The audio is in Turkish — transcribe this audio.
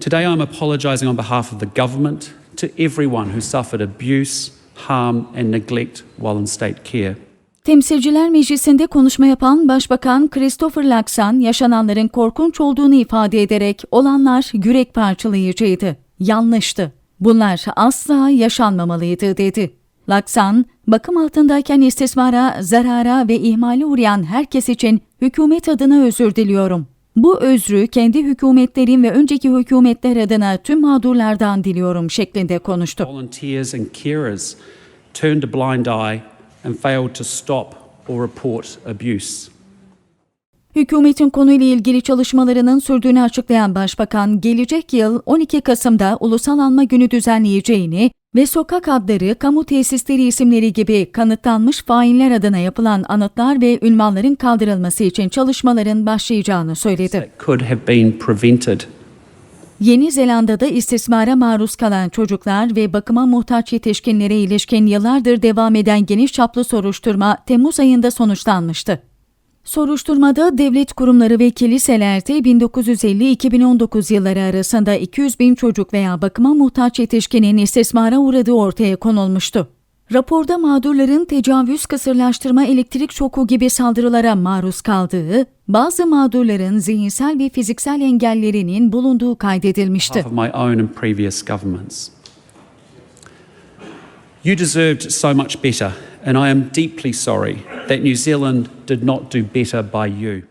Today I'm apologising on behalf of the government to everyone who suffered abuse, harm, and neglect while in state care. Temsilciler Meclisi'nde konuşma yapan Başbakan Christopher Luxon yaşananların korkunç olduğunu ifade ederek olanlar yürek parçalayıcıydı, yanlıştı. Bunlar asla yaşanmamalıydı dedi. Luxon, bakım altındayken istismara, zarara ve ihmale uğrayan herkes için hükümet adına özür diliyorum. Bu özrü kendi hükümetlerim ve önceki hükümetler adına tüm mağdurlardan diliyorum şeklinde konuştu. Turned a blind eye and failed to stop or report abuse. Hükümetin konuyla ilgili çalışmalarının sürdüğünü açıklayan Başbakan, gelecek yıl 12 Kasım'da Ulusal Anma Günü düzenleyeceğini ve sokak adları, kamu tesisleri isimleri gibi kanıtlanmış failler adına yapılan anıtlar ve ünvanların kaldırılması için çalışmaların başlayacağını söyledi. Yeni Zelanda'da istismara maruz kalan çocuklar ve bakıma muhtaç yetişkinlere ilişkin yıllardır devam eden geniş çaplı soruşturma Temmuz ayında sonuçlanmıştı. Soruşturmada devlet kurumları ve kiliselerde 1950-2019 yılları arasında 200 bin çocuk veya bakıma muhtaç yetişkinin istismara uğradığı ortaya konulmuştu. Raporda mağdurların tecavüz, kısırlaştırma, elektrik şoku gibi saldırılara maruz kaldığı, bazı mağdurların zihinsel ve fiziksel engellerinin bulunduğu kaydedilmişti. You deserved so much better, and I am deeply sorry that New Zealand did not do better by you.